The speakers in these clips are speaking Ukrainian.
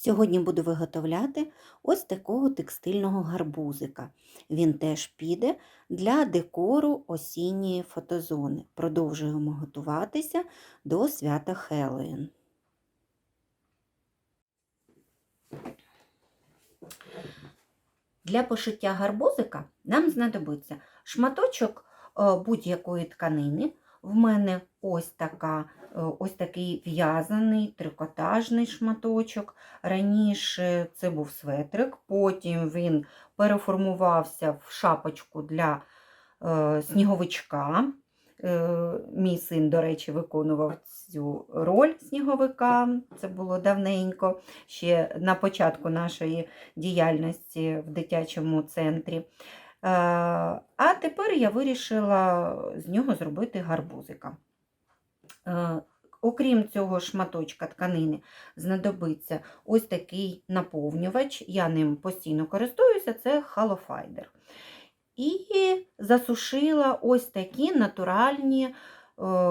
Сьогодні буду виготовляти ось такого текстильного гарбузика. Він теж піде для декору осінньої фотозони. Продовжуємо готуватися до свята Хеллоуін. Для пошиття гарбузика нам знадобиться шматочок е, будь-якої тканини. В мене ось, така, е, ось такий в'язаний трикотажний шматочок. Раніше це був светрик, потім він переформувався в шапочку для е, сніговичка. Е, Мій син, до речі, виконував цю роль сніговика. Це було давненько, ще на початку нашої діяльності в дитячому центрі. Е, А тепер я вирішила з нього зробити гарбузика. Е, Окрім цього шматочка тканини, знадобиться ось такий наповнювач. Я ним постійно користуюся, це халофайдер. І засушила ось такі натуральні е,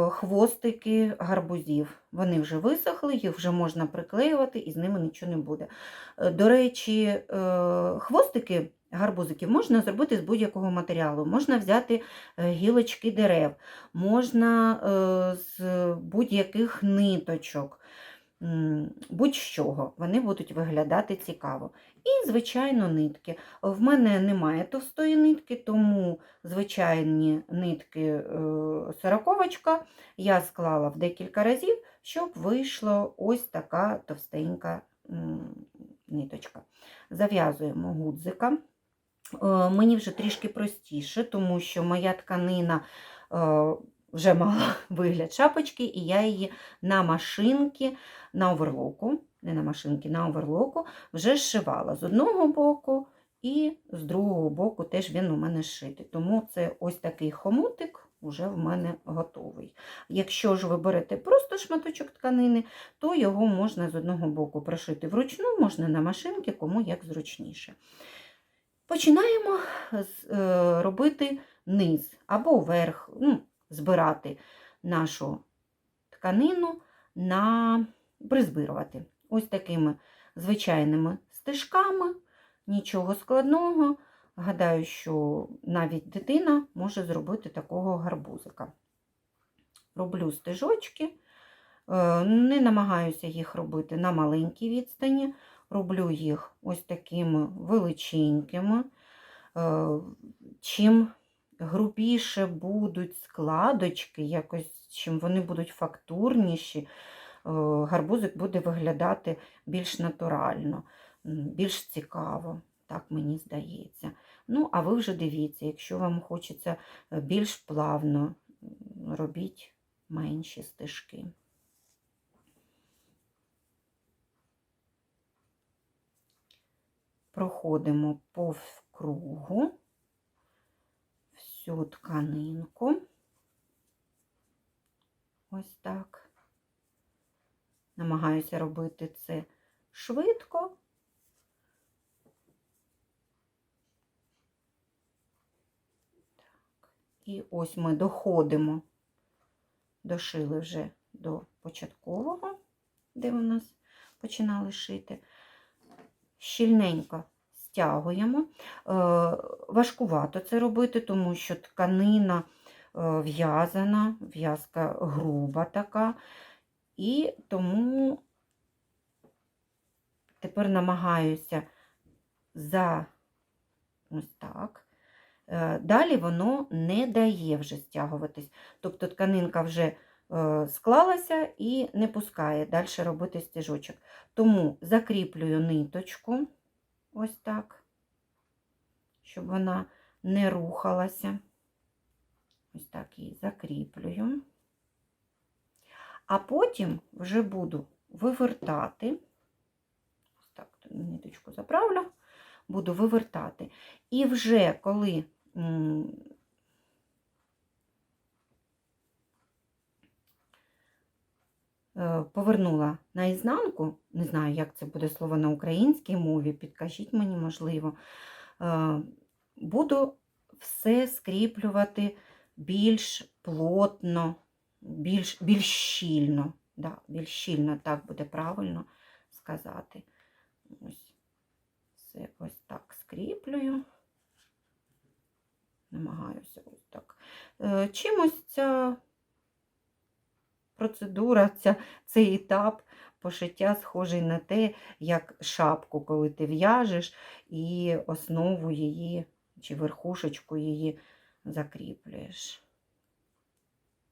хвостики гарбузів. Вони вже висохли, їх вже можна приклеювати і з ними нічого не буде. До речі, хвостики гарбузиків можна зробити з будь-якого матеріалу. Можна взяти е, гілочки дерев, можна е, з будь-яких ниточок, будь-чого. Вони будуть виглядати цікаво. І, звичайно, нитки. В мене немає товстої нитки, тому звичайні нитки е, сороковочка я склала в декілька разів, щоб вийшла ось така товстенька ниточка. Зав'язуємо гудзика. Е, Мені вже трішки простіше, тому що моя тканина е, вже мала вигляд шапочки, і я її на машинки, на оверлоку, не на машинки, на оверлоку вже зшивала з одного боку і з другого боку теж він у мене шитий. Тому це ось такий хомутик вже в мене готовий. Якщо ж ви берете просто шматочок тканини, то його можна з одного боку прошити вручну, можна на машинки, кому як зручніше. Починаємо е, робити низ або верх, ну, збирати нашу тканину на призбирувати. Ось такими звичайними стежками, нічого складного. Гадаю, що навіть дитина може зробити такого гарбузика. Роблю стежочки, е, не намагаюся їх робити на маленькій відстані, роблю їх ось такими величенькими. Е, Чим грубіше будуть складочки, якось, чим вони будуть фактурніші, е, гарбузик буде виглядати більш натурально, більш цікаво, так мені здається. Ну, а ви вже дивіться, якщо вам хочеться е, більш плавно, робіть менші стежки. Проходимо по кругу всю тканинку. Ось так. Намагаюся робити це швидко. Так. І ось ми доходимо, дошили вже до початкового, де у нас починали шити. Щільненько стягуємо. Е, Важкувато це робити, тому що тканина е, в'язана, в'язка груба така. І тому тепер намагаюся за ось так. Е, Далі воно не дає вже стягуватись. Тобто тканинка вже склалася і не пускає далі робити стежочок. Тому закріплюю ниточку, ось так, щоб вона не рухалася. Ось так її закріплюю. А потім вже буду вивертати, ось так ниточку заправлю, буду вивертати. І вже коли е, повернула наізнанку, не знаю, як це буде слово на українській мові, підкажіть мені, можливо, е, буду все скріплювати більш плотно, більш, більш щільно. Да, більш щільно, так буде правильно сказати. Ось все ось так скріплюю. Намагаюся ось так. Е, Чимось ця процедура, ця, цей етап пошиття схожий на те, як шапку, коли ти в'яжеш і основу її чи верхушечку її закріплюєш.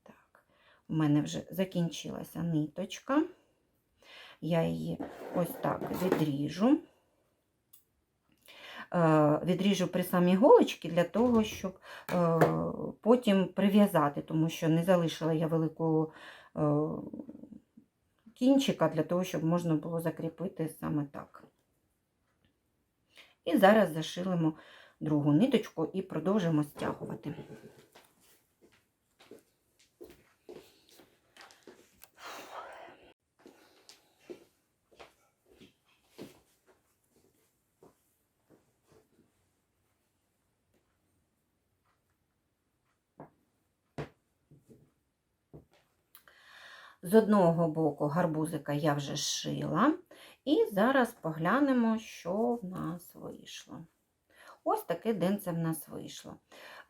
Так, у мене вже закінчилася ниточка. Я її ось так відріжу. Е, Відріжу при самій голочці для того, щоб е, потім прив'язати, тому що не залишила я великого кінчика для того, щоб можна було закріпити саме так. І зараз зашилимо другу ниточку і продовжимо стягувати. З одного боку гарбузика я вже шила, і зараз поглянемо, що в нас вийшло. Ось таке денце в нас вийшло.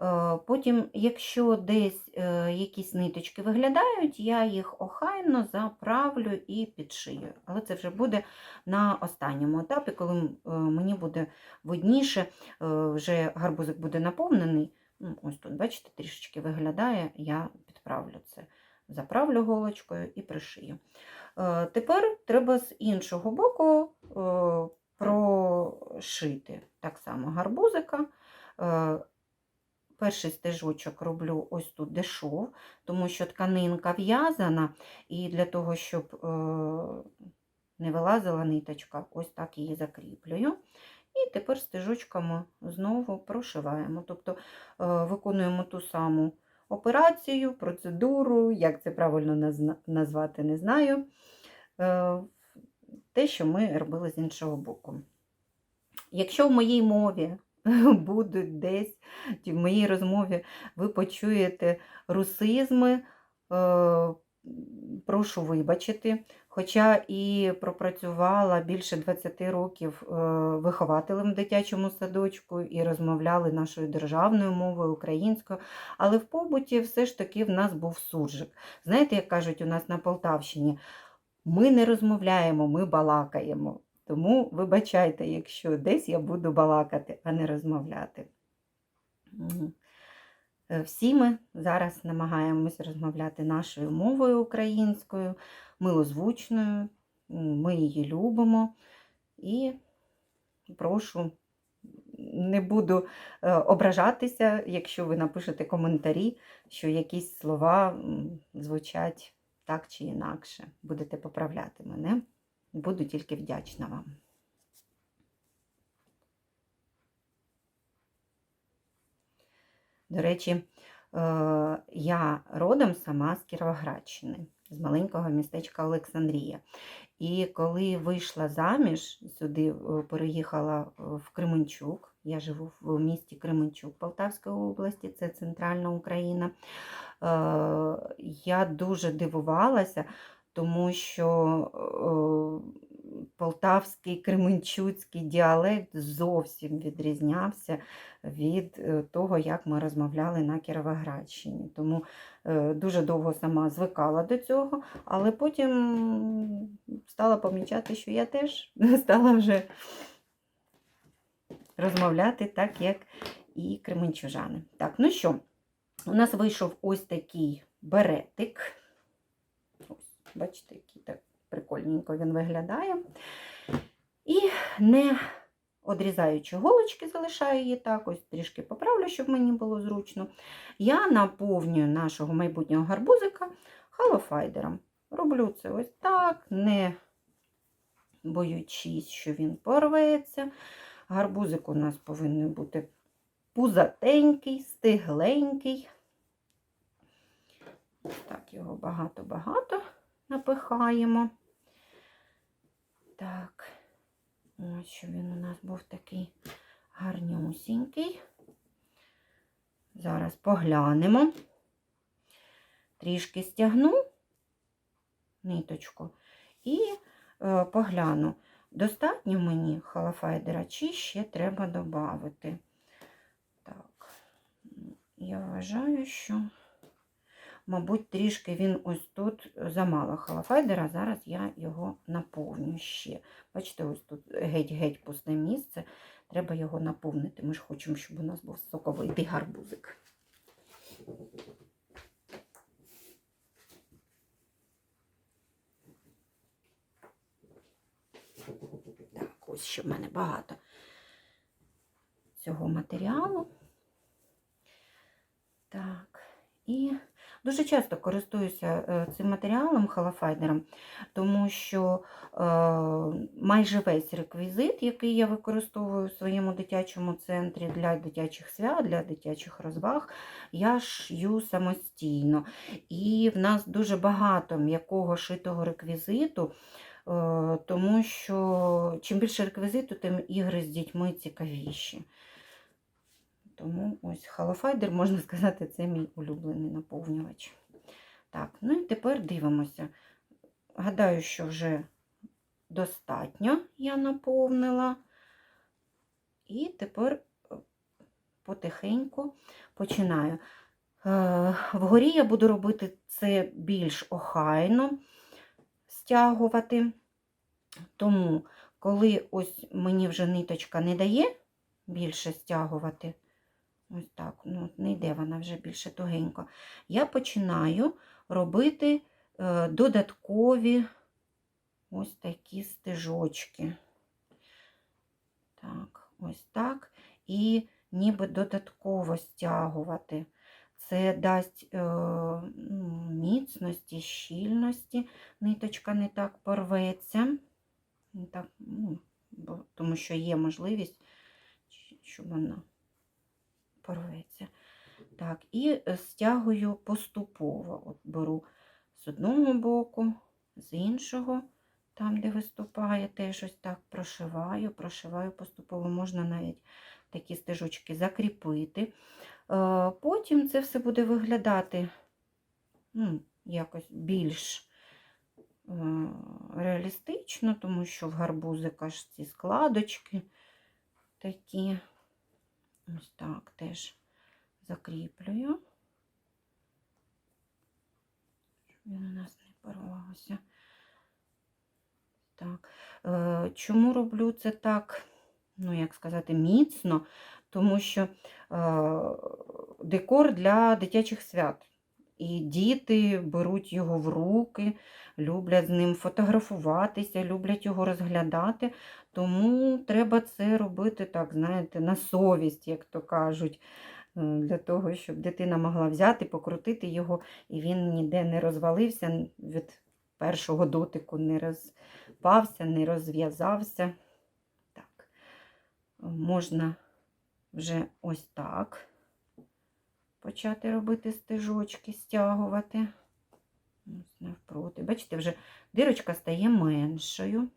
Е, Потім, якщо десь е, якісь ниточки виглядають, я їх охайно заправлю і підшию. Але це вже буде на останньому етапі, коли е, мені буде видніше, вже гарбузик буде наповнений. Ну, Ось тут, бачите, трішечки виглядає, я підправлю це. Заправлю голочкою і пришию. Е, Тепер треба з іншого боку е, прошити так само гарбузика. Е, Перший стежочок роблю ось тут де шов, тому що тканинка в'язана, і для того, щоб не вилазила ниточка, ось так її закріплюю. І тепер стежочками знову прошиваємо. Тобто виконуємо ту саму операцію, процедуру, як це правильно назвати, не знаю. Е, Те, що ми робили з іншого боку. Якщо в моїй мові будуть десь, в моїй розмові ви почуєте русизми, е, прошу вибачити. Хоча і пропрацювала більше 20 років е, вихователем в дитячому садочку і розмовляли нашою державною мовою, українською, але в побуті все ж таки в нас був суржик. Знаєте, як кажуть у нас на Полтавщині, ми не розмовляємо, ми балакаємо. Тому вибачайте, якщо десь я буду балакати, а не розмовляти. Е, Всі ми зараз намагаємось розмовляти нашою мовою українською, милозвучною, ми її любимо. І прошу, не буду е, ображатися, якщо ви напишете коментарі, що якісь слова звучать так чи інакше. Будете поправляти мене. Буду тільки вдячна вам. До речі, е, я родом сама з Кіровоградщини, з маленького містечка Олександрія. І коли вийшла заміж, сюди е, переїхала е, в Кременчук, я живу в місті Кременчук Полтавської області, це центральна Україна. Я дуже дивувалася, тому що полтавський кременчуцький діалект зовсім відрізнявся від е, того, як ми розмовляли на Кіровоградщині. Тому е, дуже довго сама звикала до цього, але потім стала помічати, що я теж стала вже розмовляти так, як і кременчужани. Так, ну що, у нас вийшов ось такий беретик. Ось, бачите, який так прикольненько він виглядає. І не одрізаючи голочки, залишаю її так, ось трішки поправлю, щоб мені було зручно. Я наповнюю нашого майбутнього гарбузика халофайдером. Роблю це ось так, не боючись, що він порветься. Гарбузик у нас повинен бути пузатенький, стигленький. Так, його багато-багато напихаємо. Так, ось що він у нас був такий гарнюсінький. Зараз поглянемо. Трішки стягну ниточку і е, погляну. достатньо мені халафайдера, чи ще треба додати. Так, я вважаю, що, мабуть, трішки він ось тут замало халафайдера, зараз я його наповню ще. Бачите, ось тут геть-геть пусте місце. Треба його наповнити. Ми ж хочемо, щоб у нас був соковитий гарбузик. Так, ось ще в мене багато цього матеріалу. Так, і дуже часто користуюся е, цим матеріалом халафайдером, тому що е, майже весь реквізит, який я використовую в своєму дитячому центрі для дитячих свят, для дитячих розваг, я шью самостійно. І в нас дуже багато м'якого шитого реквізиту. Е, тому що чим більше реквізиту, тим ігри з дітьми цікавіші. Тому ось халофайдер, можна сказати, це мій улюблений наповнювач. Так, ну і тепер дивимося. Гадаю, що вже достатньо я наповнила. І тепер е, потихеньку починаю. Е, Вгорі я буду робити це більш охайно стягувати. Тому, коли ось мені вже ниточка не дає більше стягувати, ось так, ну, не йде вона вже більше тугенько, я починаю робити е, додаткові ось такі стежочки. Так, ось так. І ніби додатково стягувати. Це дасть е, ну, міцності, щільності, ниточка не так порветься, не так, ну, тому що є можливість, щоб вона порветься. Так, і стягую поступово. От Беру з одного боку, з іншого, там, де виступає, теж ось так прошиваю, прошиваю поступово, можна навіть такі стежочки закріпити. Е, потім це все буде виглядати ну, якось більш е, реалістично, тому що в гарбузика ж ці складочки такі. Ось так теж закріплюю, щоб він у нас не порвався. Так. Е, чому роблю це так, ну, як сказати, міцно? тому що е, декор для дитячих свят. І діти беруть його в руки, люблять з ним фотографуватися, люблять його розглядати. Тому треба це робити, так, знаєте, на совість, як то кажуть, е, для того, щоб дитина могла взяти, покрутити його, і він ніде не розвалився, від першого дотику не розпався, не розв'язався. Так, Можна вже ось так почати робити стежочки, стягувати. Навпроти. Бачите, вже дирочка стає меншою.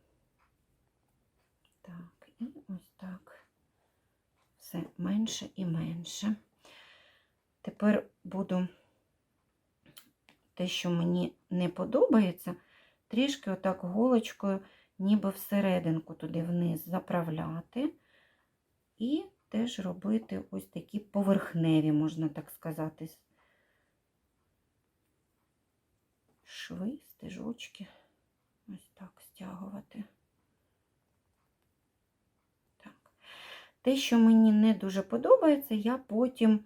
Так, і ось так. Все менше і менше. Тепер буду те, що мені не подобається, трішки отак голочкою, ніби всерединку туди вниз заправляти. І теж робити ось такі поверхневі, можна так сказати, шви, стежочки. Ось так стягувати. Так. Те, що мені не дуже подобається, я потім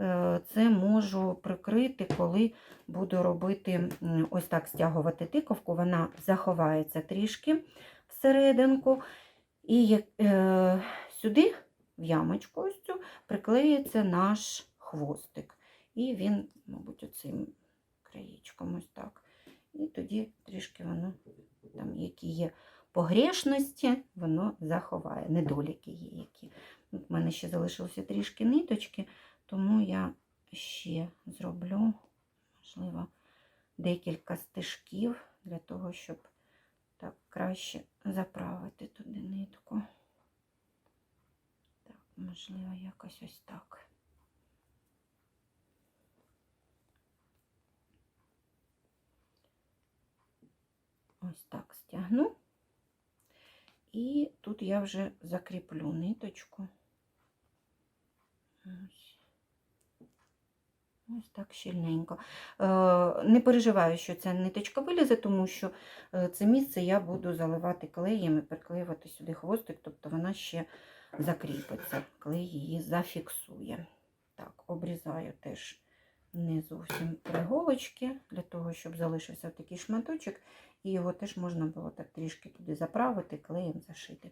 е, це можу прикрити, коли буду робити ось так стягувати тиковку, вона заховається трішки всерединку. І е, сюди в ямочку ось цю приклеїться наш хвостик. І він, мабуть, оцим краєчком ось так. І тоді трішки воно, там, які є погрешності, воно заховає. Недоліки є які. У мене ще залишилося трішки ниточки, тому я ще зроблю, можливо, декілька стежків для того, щоб так краще заправити туди нитку. Можливо, якось ось так. Ось так стягну. І тут я вже закріплю ниточку. Ось. Ось так щільненько. Е, Не переживаю, що ця ниточка вилізе, тому що е, це місце я буду заливати клеєм і приклеювати сюди хвостик, тобто вона ще закріпиться, клей її зафіксує. Так, обрізаю теж не зовсім приголочки, для того, щоб залишився такий шматочок, і його теж можна було так трішки туди заправити, клеєм зашити.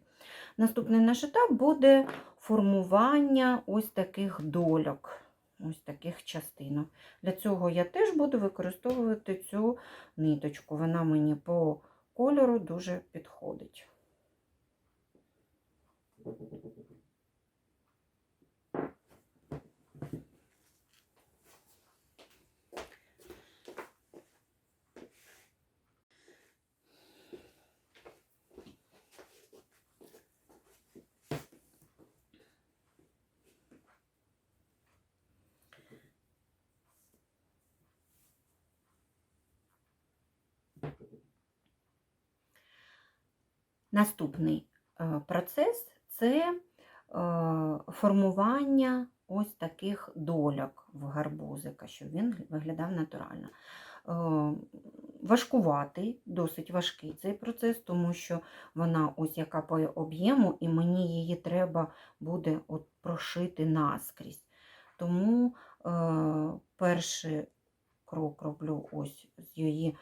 Наступний наш етап буде формування ось таких дольок, ось таких частинок. Для цього я теж буду використовувати цю ниточку. Вона мені по кольору дуже підходить. Наступний е, процес це е, формування ось таких дольок в гарбузика, щоб він виглядав натурально. Е, Важкуватий, досить важкий цей процес, тому що вона ось яка по об'єму, і мені її треба буде от прошити наскрізь. Тому е, перший крок роблю ось з її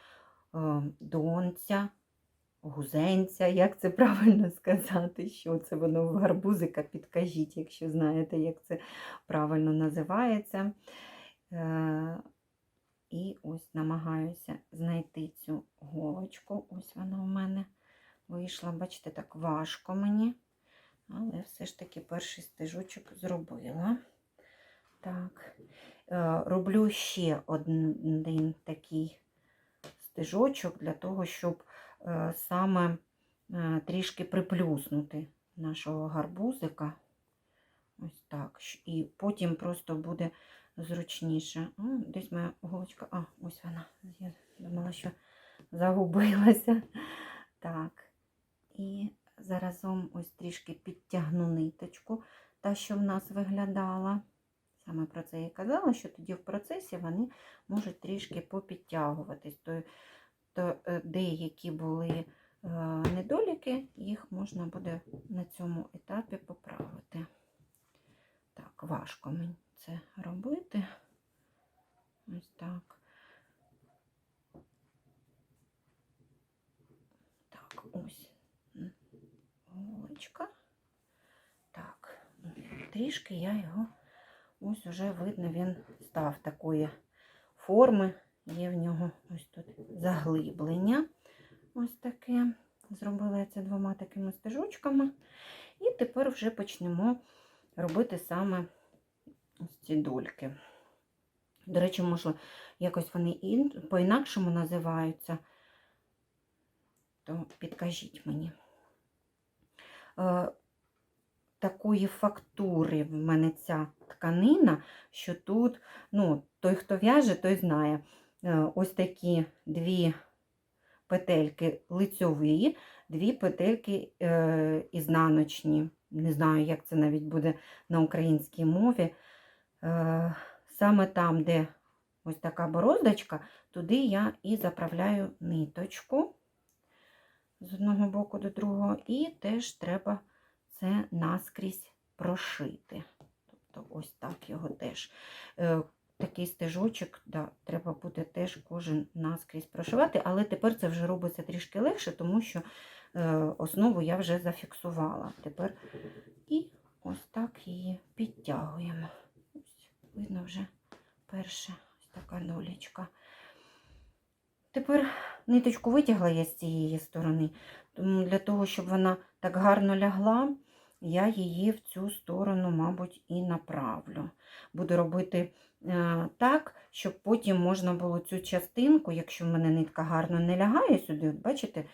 е, донця, гузенця, як це правильно сказати, що це воно гарбузика, підкажіть, якщо знаєте, як це правильно називається. Е, І ось намагаюся знайти цю голочку. Ось вона у мене вийшла. Бачите, так важко мені, але все ж таки перший стежочок зробила. Так, е, роблю ще один такий стежочок для того, щоб саме е, трішки приплюснути нашого гарбузика. Ось так. І потім просто буде зручніше. Десь моя голочка. А, ось вона. Я думала, що загубилася. Так. І заразом ось трішки підтягну ниточку, та, що в нас виглядала. Саме про це я казала, що тоді в процесі вони можуть трішки попідтягуватись. То, то е, деякі були е, недоліки, їх можна буде на цьому етапі поправити. Так, важко мені це робити. Ось так. Так, ось голочка. Так, трішки я його, ось уже видно, він став такої форми. Є в нього ось тут заглиблення. Ось таке. Зробила я це двома такими стежочками. І тепер вже почнемо робити саме ось ці дольки. До речі, може, якось вони по-інакшому називаються, то підкажіть мені. Е, такої фактури в мене ця тканина, що тут, ну, той, хто в'яже, той знає. Е, ось такі дві петельки лицьові, дві петельки е, ізнаночні. Не знаю, як це навіть буде на українській мові. Е, саме там, де ось така бороздочка, туди я і заправляю ниточку з одного боку до другого, і теж треба це наскрізь прошити. Тобто ось так його теж. Такий стежочок, да, треба буде теж кожен наскрізь прошивати, але тепер це вже робиться трішки легше, тому що е, основу я вже зафіксувала. Тепер і ось так її підтягуємо. Ось, видно вже перша ось така долічка. Тепер ниточку витягла я з цієї сторони, для того, щоб вона так гарно лягла, я її в цю сторону, мабуть, і направлю. Буду робити так, щоб потім можна було цю частинку, якщо в мене нитка гарно не лягає сюди, от бачите,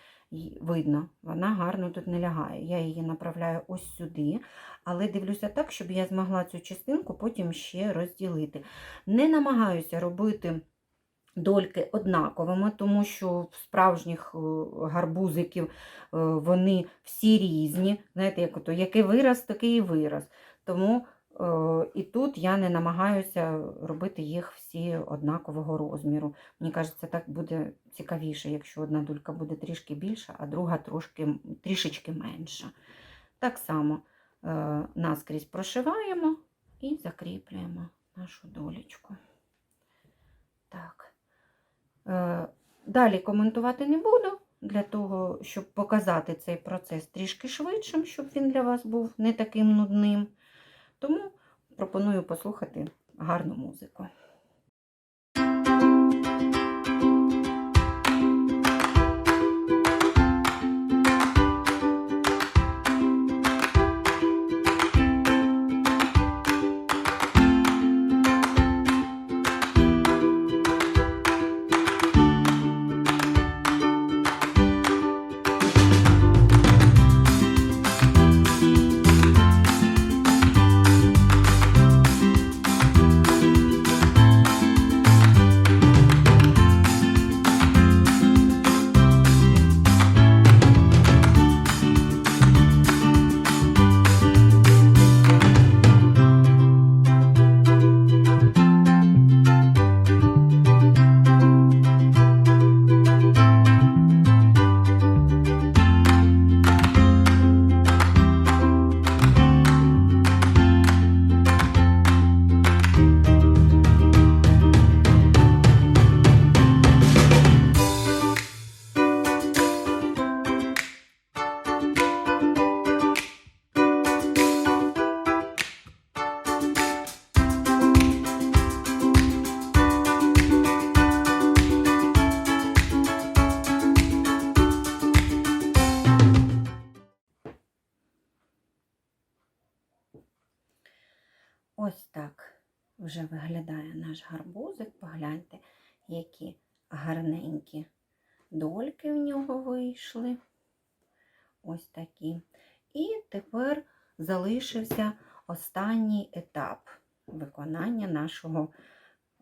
видно, вона гарно тут не лягає. Я її направляю ось сюди, але дивлюся так, щоб я змогла цю частинку потім ще розділити. Не намагаюся робити дольки однаковими, тому що в справжніх е, гарбузиків е, вони всі різні. Знаєте, як ото, який вираз, такий і вираз. Тому е, і тут я не намагаюся робити їх всі однакового розміру. Мені кажеться, так буде цікавіше, якщо одна долька буде трішки більша, а друга трошки, трішечки менша. Так само е, наскрізь прошиваємо і закріплюємо нашу долічку. Так. Е, Далі коментувати не буду, для того, щоб показати цей процес трішки швидшим, щоб він для вас був не таким нудним. Тому пропоную послухати гарну музику. Вийшли. Ось такі. І тепер залишився останній етап виконання нашого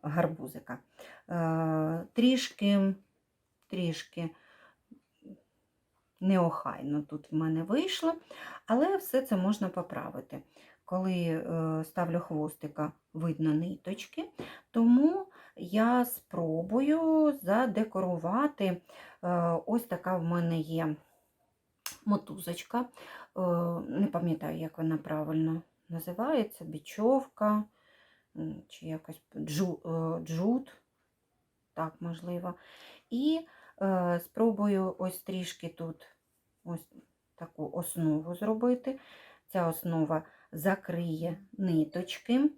гарбузика. Е, Трішки, трішки неохайно тут в мене вийшло, але все це можна поправити. Коли е, ставлю хвостика, видно ниточки, тому я спробую задекорувати. Е, ось така в мене є мотузочка. Е, Не пам'ятаю, як вона правильно називається, бічовка чи якось е, джут, так, можливо. І спробую ось трішки тут ось таку основу зробити. Ця основа закриє ниточки,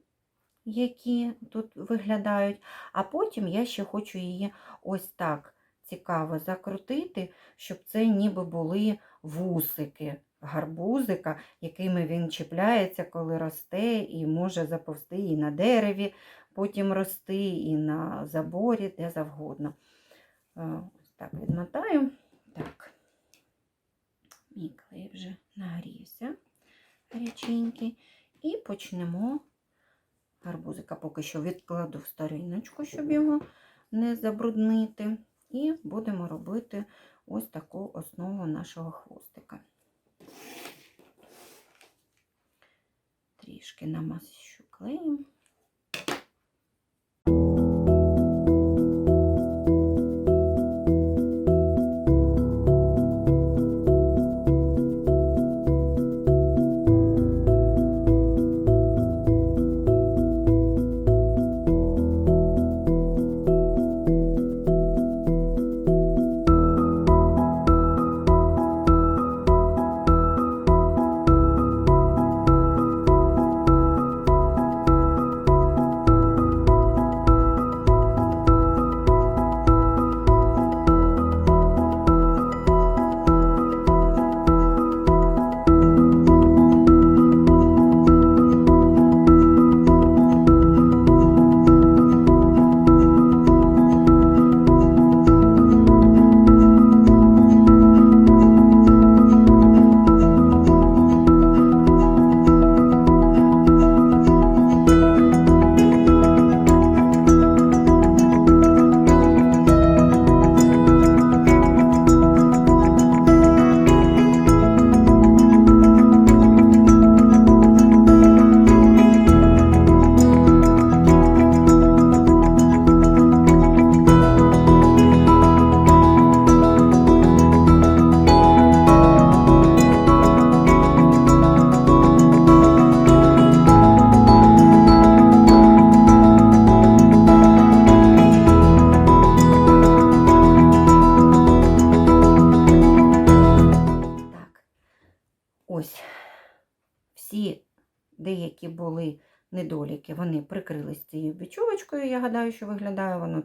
які тут виглядають, а потім я ще хочу її ось так цікаво закрутити, щоб це ніби були вусики гарбузика, якими він чіпляється, коли росте, і може заповзти і на дереві, потім рости, і на заборі, де завгодно. Е, Ось так відмотаю. Так, мій клей вже нагрівся гаряченький. І почнемо гарбузика. Поки що відкладу в стариночку, щоб його не забруднити. І будемо робити ось таку основу нашого хвостика. Трішки намащу клеєм.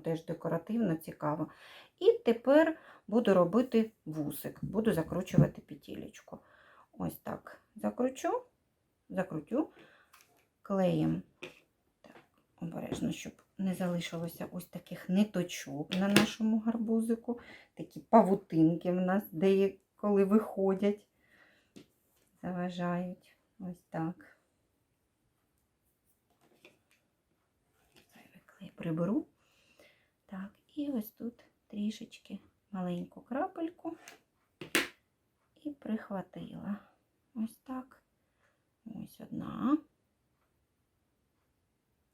Теж декоративно, цікаво. І тепер буду робити вусик, буду закручувати петелечку. Ось так закручу, закрутю клеєм. Так, обережно, щоб не залишилося ось таких ниточок на нашому гарбузику. Такі павутинки в нас деяколи виходять, заважають. Ось так. Приберу. І ось тут трішечки маленьку крапельку і прихватила. Ось так. Ось одна.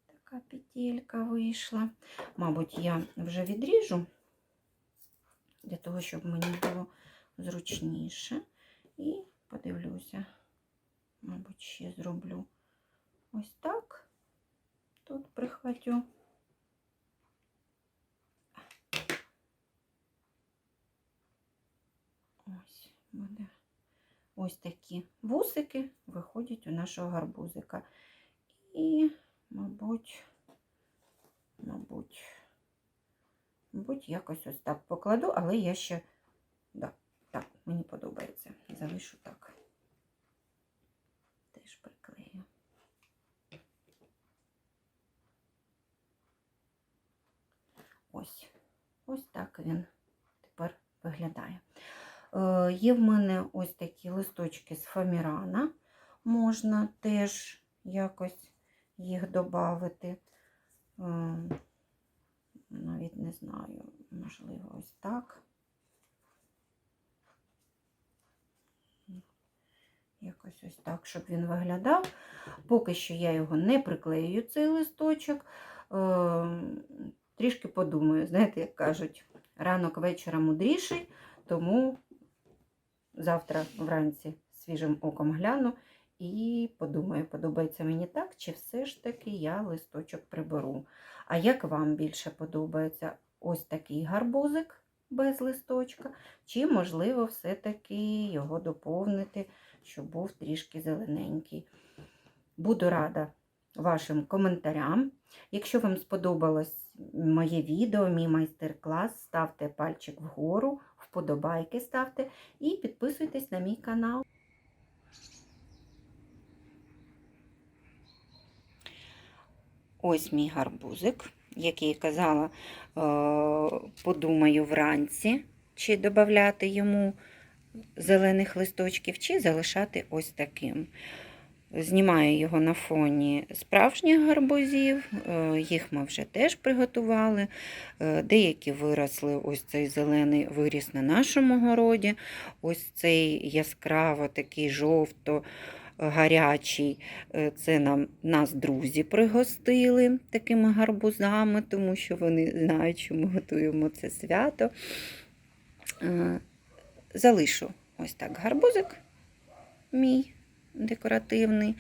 Така петелька вийшла. Мабуть, я вже відріжу, для того, щоб мені було зручніше. І подивлюся, мабуть, ще зроблю ось так. Тут прихватю. Ось буде. Ось такі вусики виходять у нашого гарбузика. І, мабуть, мабуть, мабуть, якось ось так покладу, але я ще, да, так, мені подобається. Залишу так. Теж приклею. Ось, ось так він тепер виглядає. Е, Є в мене ось такі листочки з фамірана. Можна теж якось їх додати. Навіть не знаю, можливо, ось так. Якось ось так, щоб він виглядав. Поки що я його не приклею, цей листочок. Е, Трішки подумаю, знаєте, як кажуть, ранок вечора мудріший, тому завтра вранці свіжим оком гляну і подумаю, подобається мені так, чи все ж таки я листочок приберу. А як вам більше подобається ось такий гарбузик без листочка, чи, можливо, все-таки його доповнити, щоб був трішки зелененький. Буду рада вашим коментарям. Якщо вам сподобалось моє відео, мій майстер-клас, ставте пальчик вгору, вподобайки ставте і підписуйтесь на мій канал. Ось мій гарбузик, який казала, е, подумаю вранці, чи додати йому зелених листочків, чи залишати ось таким. Знімаю його на фоні справжніх гарбузів, е, їх ми вже теж приготували. Е, Деякі виросли, ось цей зелений виріс на нашому городі, ось цей яскраво такий жовто гарячий. е, Це нам нас друзі пригостили такими гарбузами, тому що вони знають, що ми готуємо це свято. Залишу ось так гарбузик мій декоративний.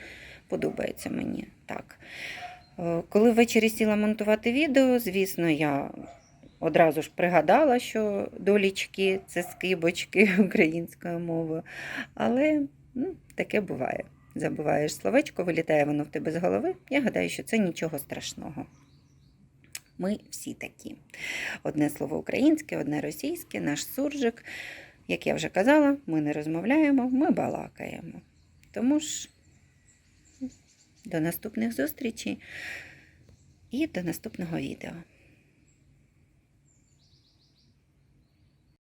Подобається мені так. Е, Коли ввечері сіла монтувати відео, звісно, я одразу ж пригадала, що долічки це скибочки українською мовою. Але ну, таке буває. Забуваєш словечко, вилітає воно в тебе з голови. Я гадаю, що це нічого страшного. Ми всі такі. Одне слово українське, одне російське, наш суржик. Як я вже казала, ми не розмовляємо, ми балакаємо. Тому ж до наступних зустрічей і до наступного відео.